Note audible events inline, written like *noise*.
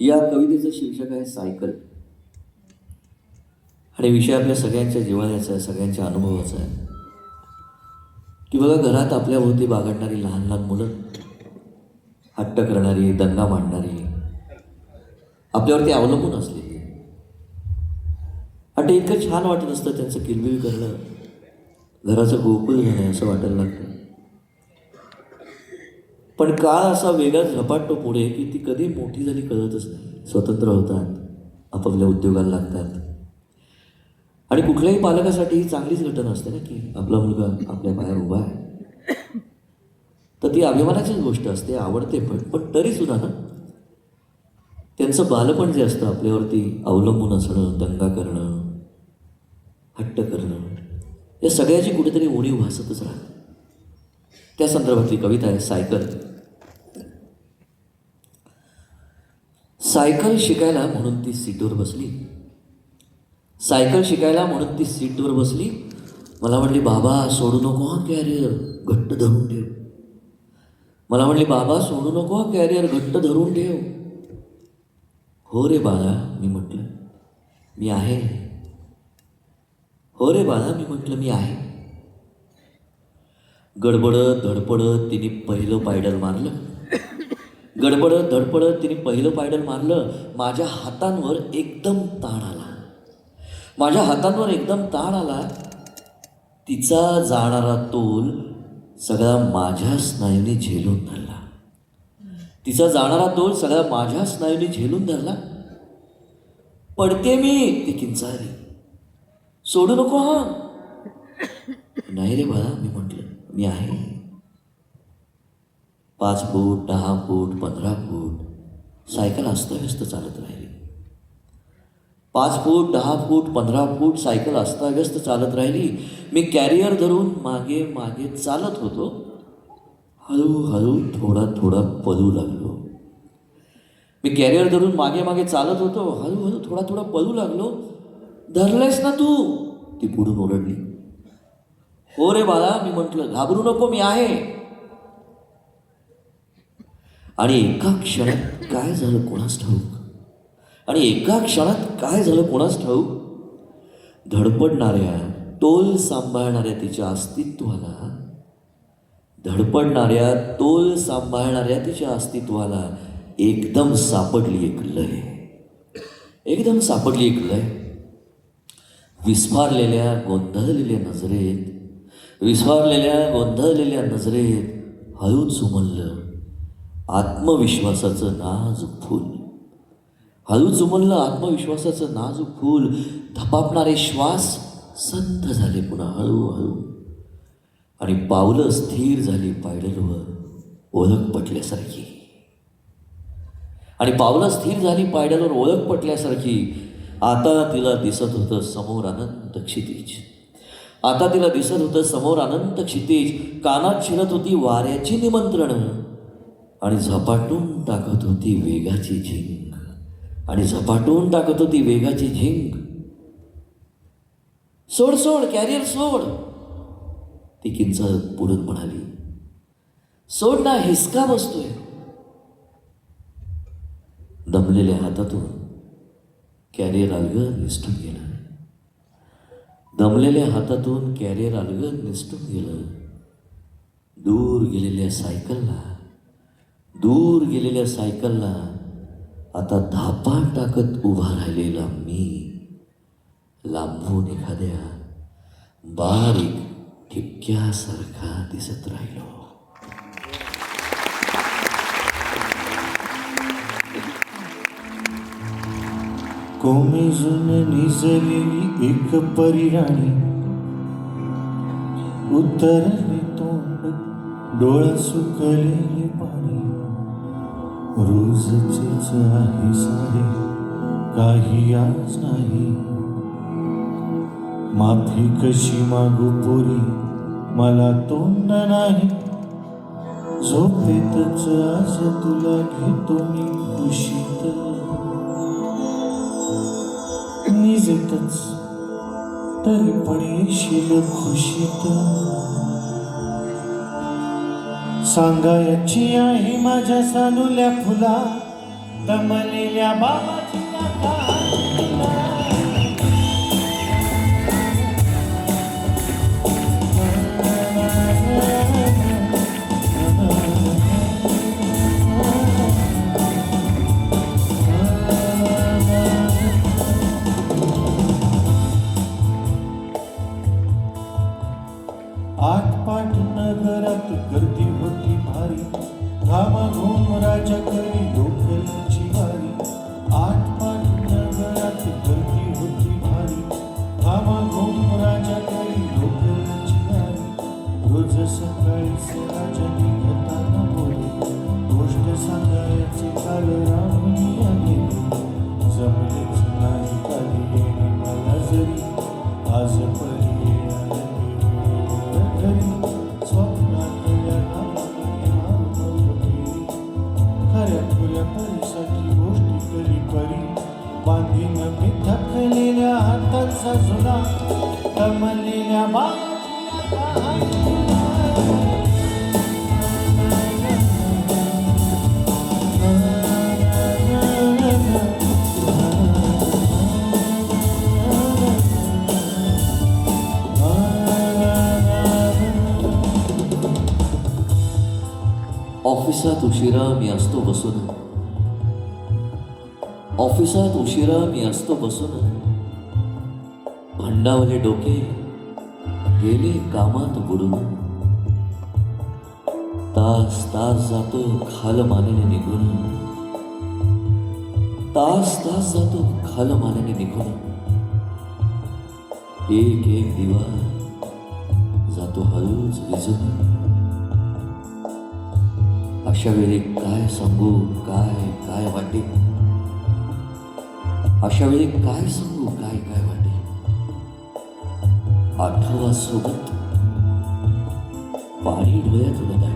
या कवितेचं शीर्षक आहे सायकल. आणि विषय आपल्या सगळ्यांच्या जीवनाचा आहे सगळ्यांच्या अनुभवाचा आहे. की बघा घरात आपल्याभोवती बागडणारी लहान लहान मुलं हट्ट करणारी दंगा मांडणारी आपल्यावरती अवलंबून असलेली. आणि ते इतकं छान वाटत असतं त्यांचं किलबिल करणं. घराचं गोकुळ घेणं असं वाटायला लागतं. पण काळ असा वेगात झपाटतो पुढे की ती कधी मोठी झाली कळतच नाही. स्वतंत्र होतात आपापल्या उद्योगाला लागतात. आणि कुठल्याही पालकासाठी ही चांगलीच घटना असते ना की आपला मुलगा आपल्या पायावर उभा आहे. तर ती अभिमानाचीच गोष्ट असते आवडते पण पण तरीसुद्धा ना त्यांचं बालपण जे असतं आपल्यावरती अवलंबून असणं दंगा करणं हट्ट करणं या सगळ्याची कुठेतरी उणीव भासतच राहते. त्या संदर्भातली कविता आहे सायकल. सायकल शिकायला म्हणून ती सीटवर बसली. सायकल शिकायला म्हणून ती सीटवर बसली. मला म्हटली बाबा सोडू नको हा कॅरियर घट्ट धरून ठेव. मला म्हटली बाबा सोडू नको हा कॅरियर घट्ट धरून ठेव. हो रे बाळा मी म्हटलं मी आहे. हो रे बाळा मी म्हटलं मी आहे. गडबडत धडपडत तिने पहिलं पायडल मारलं. गडबडत धडपडत तिने पहिलं पायडल मारलं माझ्या हातांवर एकदम ताण आला. माझ्या हातांवर एकदम ताण आला तिचा जाणारा तोल सगळा माझ्या स्नायूने झेलून धरला. तिचा जाणारा तोल सगळा माझ्या स्नायूने झेलून धरला. पडते मी ती किंचाळली सोडू नको हा. *coughs* नाही रे बाळा मी म्हटलं मी आहे. पाच फूट दहा फूट पंधरा फूट. सायकल अस्ताव्यस्त चालत राहिली. पाच फूट दहा फूट पंधरा फूट सायकल अस्ताव्यस्त चालत राहिली. मी कॅरियर धरून मागे मागे चालत होतो. हळूहळू थोडा थोडा पळू लागलो. मी कॅरियर धरून मागे मागे चालत होतो. हळूहळू थोडा थोडा पळू लागलो. धरलेस ना तू? ती पुढून ओरडली. हो रे बाळा मी म्हटलं घाबरू नको मी आहे. आणि एका क्षणात काय झालं कोणास ठाऊक? आणि एका क्षणात काय झालं कोणास ठाऊक? धडपडणाऱ्या तोल सांभाळणाऱ्या तिच्या अस्तित्वाला धडपडणाऱ्या तोल सांभाळणाऱ्या तिच्या अस्तित्वाला एकदम सापडली एक लय. एकदम सापडली एक लय. विस्फारलेल्या गोंधळलेल्या नजरेत विस्फारलेल्या गोंधळलेल्या नजरेत हळूच उमललं. आत्मविश्वासाचं नाजूक फूल. हळूच उमललं आत्मविश्वासाचं नाजूक फूल. धपापणारे श्वास संत झाले पुन्हा हळूहळू. आणि पावलं स्थिर झाली पायडलवर ओळख पटल्यासारखी. आणि पावलं स्थिर झाली पायडलवर ओळख पटल्यासारखी. आता तिला दिसत होतं समोर अनंत क्षितिज. आता तिला दिसत होतं समोर अनंत क्षितिज. कानात शिरत होती वाऱ्याची निमंत्रणं. आणि झपाटून टाकत होती वेगाची झिंक आणि झपाटून टाकत होती वेगाची झिंक सोड सोड कॅरियर सोड. ती किंच पुढून म्हणाली सोड ना हिसका बसतोय. दमलेल्या हातातून कॅरियर अलगद निसटून गेलं. दमलेल्या हातातून कॅरियर अलगद निसटून गेलं. दूर गेलेल्या सायकलला दूर गेलेल्या सायकलला आता धापा टाकत उभा राहिलेला मी लांबून एखाद्या बारीक ठिपक्यासारखा दिसत राहिलो. कोमेजून निजलेली एक परिराणी उत्तर तोंड डोळा सुकलेले पाणी. रोजचेच आहे सारे काही आज नाही. माफी कशी मागू पोरी मला तोंड नाही. झोपेतच आज तुला घेतो मी खुशीत निजेतच तरी पण येशील खुशीत. सांगायची आहे माझ्या सानुल्या फुला दमलेल्या बाबाची आठ पाठ नगरात गर्दी होती भारी धामा घुमराच्या घरी लोकलची वारी. आटपाट नगरात गर्दी होती भारी. धामा घुमराच्या घरी लोकलची वारी. रोज सकाळी सराच्या निघताना बोले. गोष्ट सांगायची काल ತಮ್ಮನಿನ Officer Toshira Miyasto Vasuna. Officer Toshira Miyasto Vasuna. भंडावले डोके गेले कामात बुडून तास तास जातो खाल मानेने निघून। तास तास जातो खाल मानेने निघून। एक एक दिवा जातो हळूच विजून। अशा वेळी काय सांगू, काय काय वाटे अशा वेळी काय सांगू, काय काय পার্থ আর শ্রমিক পাহাড়ি হয়ে তুলে